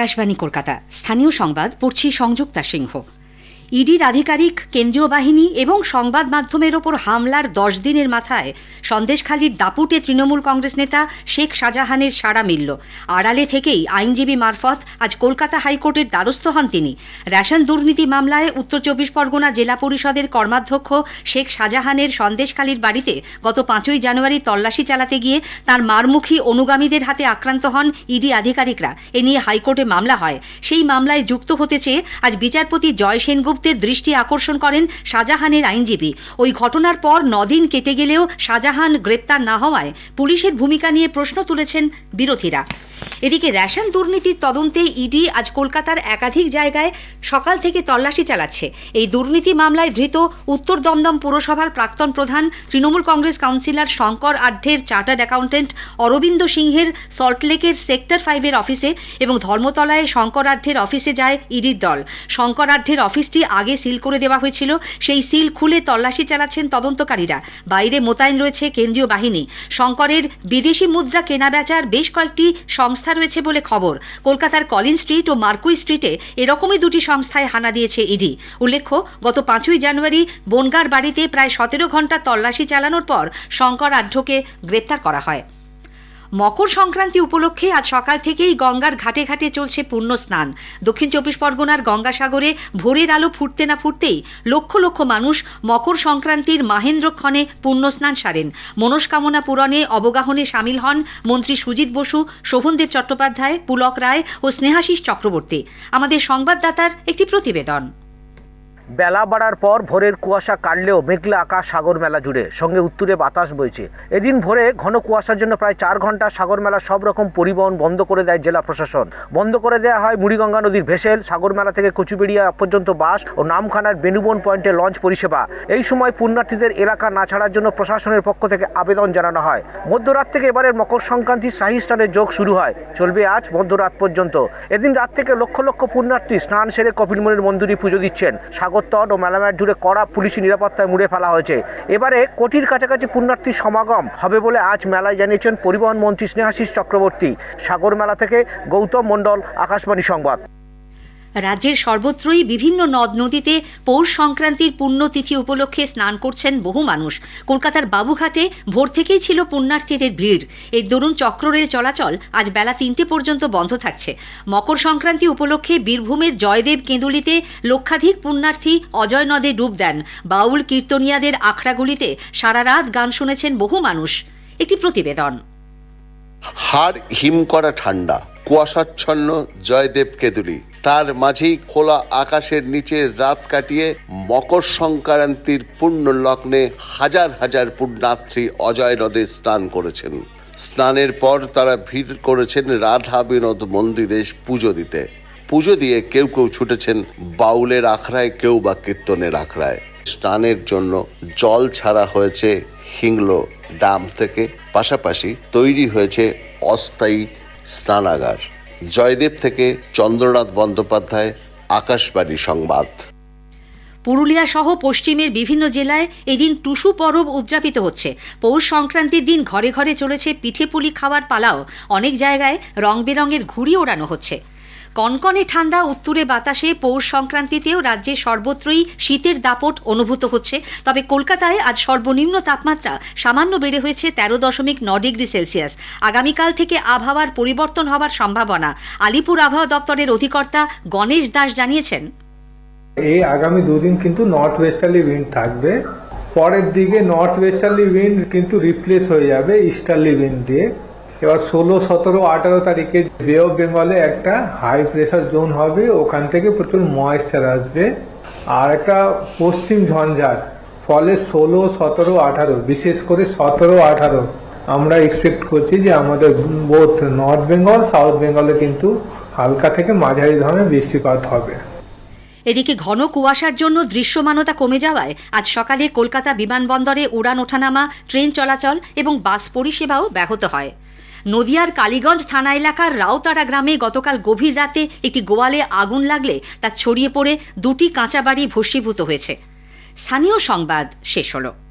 আকাশবাণী কলকাতা। স্থানীয় সংবাদ পড়ছি সংযুক্তা সিংহ। ইডির আধিকারিক, কেন্দ্রীয় বাহিনী এবং সংবাদ মাধ্যমের ওপর হামলার দশ দিনের মাথায় সন্দেশখালীর দাপুটে তৃণমূল কংগ্রেস নেতা শেখ শাহজাহানের সাড়া মিলল। আড়ালে থেকেই আইনজীবী মারফত আজ কলকাতা হাইকোর্টের দ্বারস্থ হন তিনি। রেশন দুর্নীতি মামলায় উত্তর চব্বিশ পরগনা জেলা পরিষদের কর্মাধ্যক্ষ শেখ শাহজাহানের সন্দেশখালীর বাড়িতে গত পাঁচই জানুয়ারি তল্লাশি চালাতে গিয়ে তার মারমুখী অনুগামীদের হাতে আক্রান্ত হন ইডি আধিকারিকরা। এ নিয়ে হাইকোর্টে মামলা হয়। সেই মামলায় যুক্ত হতে চেয়ে আজ বিচারপতি জয় সেনগুপ্তের দৃষ্টি আকর্ষণ করেন শাহজাহানের আইনজীবী। ওই ঘটনার পর নদিন কেটে গেলেও শাহজাহান গ্রেপ্তার না হওয়ায় পুলিশের ভূমিকা নিয়ে প্রশ্ন তুলেছেন বিরোধীরা। এদিকে রেশন দুর্নীতির তদন্তে ইডি আজ কলকাতার একাধিক জায়গায় সকাল থেকে তল্লাশি চালাচ্ছে। এই দুর্নীতি মামলায় ধৃত উত্তর দমদম পুরসভার প্রাক্তন প্রধান তৃণমূল কংগ্রেস কাউন্সিলর শঙ্কর আঢ্যের চার্টার্ড অ্যাকাউন্টেন্ট অরবিন্দ সিংহের সল্টলেকের সেক্টর ফাইভের অফিসে এবং ধর্মতলায় শঙ্কর আঢ্যের অফিসে যায় ইডির দল। শঙ্কর আঢ্যের অফিসটি আগে সিল করে দেওয়া হয়েছিল। সেই সিল খুলে তল্লাশি চালাচ্ছেন তদন্তকারীরা। বাইরে মোতায়েন রয়েছে কেন্দ্রীয় বাহিনী। শঙ্করের বিদেশি মুদ্রা কেনাবেচার বেশ কয়েকটি সংস্থা রয়েছে বলে খবর। কলকাতার কলিন স্ট্রিট ও মার্কুই স্ট্রিটে এরকমই দুটি সংস্থায় হানা দিয়েছে ইডি। উল্লেখ্য, গত পাঁচই জানুয়ারি বনগার বাড়িতে প্রায় সতেরো ঘণ্টা তল্লাশি চালানোর পর শঙ্কর আঢ্যকে গ্রেপ্তার করা হয়। মকর সংক্রান্তি উপলক্ষে আজ সকাল থেকেই গঙ্গার ঘাটে ঘাটে চলছে পূর্ণ স্নান। দক্ষিণ চব্বিশ পরগনার গঙ্গাসাগরে ভোরের আলো ফুটতে না ফুটতেই লক্ষ লক্ষ মানুষ মকর সংক্রান্তির মাহেন্দ্রক্ষণে পূর্ণ স্নান সারেন। মনস্কামনা পূরণে অবগাহনে সামিল হন মন্ত্রী সুজিত বসু, শোভনদেব চট্টোপাধ্যায়, পুলক রায় ও স্নেহাশিস চক্রবর্তী। আমাদের সংবাদদাতার একটি প্রতিবেদন। বেলা বাড়ার পর ভোরের কুয়াশা কাটলেও মেঘলা আকাশ সাগর মেলা জুড়ে, সঙ্গে উত্তুরে বাতাস বইছে। এদিন ভোরে ঘন কুয়াশার জন্য প্রায় চার ঘণ্টা সাগর মেলা সব রকম পরিবহন বন্ধ করে দেয় জেলা প্রশাসন। বন্ধ করে দেওয়া হয় মুড়িগঙ্গা নদীর ভেসেল, সাগর মেলা থেকে কচুবেড়িয়া পর্যন্ত বাস ও নামখানার বেনুবন পয়েন্টে লঞ্চ পরিষেবা। এই সময় পুণ্যার্থীদের এলাকা না ছাড়ার জন্য প্রশাসনের পক্ষ থেকে আবেদন জানানো হয়। মধ্যরাত থেকে এবারের মকর সংক্রান্তির শাহী স্নানের যোগ শুরু হয়। চলবে আজ মধ্যরাত পর্যন্ত। এদিন রাত থেকে লক্ষ লক্ষ পুণ্যার্থী স্নান সেরে কপিলমুনির মন্দিরে পুজো দিচ্ছেন। সাগর তট ও মেলামেট জুড়ে কড়া পুলিশি নিরাপত্তায় মুড়ে ফেলা হয়েছে। এবারে কোটির কাছাকাছি পুণ্যার্থীর সমাগম হবে বলে আজ মেলায় জানিয়েছেন পরিবহন মন্ত্রী স্নেহাশিস চক্রবর্তী। সাগর মেলা থেকে গৌতম মণ্ডল, আকাশবাণী সংবাদ। রাজ্যের সর্বত্রই বিভিন্ন নদ নদীতে পৌষ সংক্রান্তির পুণ্যতিথি উপলক্ষে স্নান করছেন বহু মানুষ। কলকাতার বাবুঘাটে ভোর থেকেই ছিল পুণ্যার্থীদের ভিড়। এর দরুন চক্ররেল চলাচল আজ বেলা তিনটে পর্যন্ত বন্ধ থাকছে। মকর সংক্রান্তি উপলক্ষে বীরভূমের জয়দেব কেঁদুলিতে লক্ষাধিক পুণ্যার্থী অজয় নদে ডুব দেন। বাউল কীর্তনিয়াদের আখড়াগুলিতে সারা রাত গান শুনেছেন বহু মানুষ। একটি প্রতিবেদন। হাড় হিম করা ঠান্ডা, কুয়াশাচ্ছন্ন জয়দেব কেদুলি। তার মাঝেই খোলা আকাশের নিচে রাত কাটিয়ে মকর সংক্রান্তির পুণ্য লগ্নে হাজার হাজার পুণ্যার্থী অজয় নদে স্নান করেছেন। স্নানের পর তারা ভিড় করেছেন রাধা বিনোদ মন্দিরে পুজো দিতে। পুজো দিয়ে কেউ কেউ ছুটেছেন বাউলের আখড়ায়, কেউ বা কীর্তনের আখড়ায়। স্নানের জন্য জল ছাড়া হয়েছে হিংলো ডাম থেকে। পাশাপাশি তৈরি হয়েছে অস্থায়ী স্নানাগার। জয়দেব থেকে চন্দ্রনাথ বন্দ্যোপাধ্যায়, আকাশবাণী সংবাদ। পুরুলিয়া সহ পশ্চিমের বিভিন্ন জেলায় এদিন টুসু পরব উদযাপিত হচ্ছে। পৌষ সংক্রান্তির দিন ঘরে ঘরে চলেছে পিঠে পুলি খাওয়ার পালাও। অনেক জায়গায় রং বেরঙের ঘুড়ি ওড়ানো হচ্ছে। কনকনে ঠান্ডা, উত্তুরে বাতাসে পৌষ সংক্রান্তিতেও রাজ্যে সর্বত্রই শীতের দাপট অনুভূত হচ্ছে। তবে কলকাতায় আজ সর্বনিম্ন তাপমাত্রা সামান্য বেড়ে হয়েছে তেরো দশমিক ন ডিগ্রি সেলসিয়াস। আগামীকাল থেকে আবহাওয়ার পরিবর্তন হওয়ার সম্ভাবনা। আলিপুর আবহাওয়া দপ্তরের অধিকর্তা গণেশ দাস জানিয়েছেন। এই আগামী দুদিন কিন্তু নর্থ ওয়েস্টার্লি উইন্ড থাকবে। পরের দিকে নর্থ ওয়েস্টার্লি উইন্ড কিন্তু রিপ্লেস হয়ে যাবে ইস্টার্লি উইন্ড দিয়ে। এবার ষোলো, সতেরো, আঠারো তারিখে বে অফ বেঙ্গলে একটা হাই প্রেশার জোন হবে। ওখান থেকে প্রচুর ময়েশ্চার আসবে। আর একটা পশ্চিম ঝঞ্ঝার, ফলে ষোলো, সতেরো, আঠারো, বিশেষ করে সতেরো, আঠারো, আমরা এক্সপেক্ট করছি যে আমাদের বোথ নর্থ বেঙ্গল সাউথ বেঙ্গলে কিন্তু হালকা থেকে মাঝারি ধরনের বৃষ্টিপাত হবে। এদিকে ঘন কুয়াশার জন্য দৃশ্যমানতা কমে যাওয়ায় আজ সকালে কলকাতা বিমানবন্দরে উড়ান ওঠানামা, ট্রেন চলাচল এবং বাস পরিষেবাও ব্যাহত হয়। নদিয়ার কালীগঞ্জ থানা এলাকার রাওতারা গ্রামে গতকাল গভীর রাতে একটি গোয়ালে আগুন লাগলে তা ছড়িয়ে পড়ে দুটি কাঁচা বাড়ি ভস্মীভূত হয়েছে। স্থানীয় সংবাদ শেষ হলো।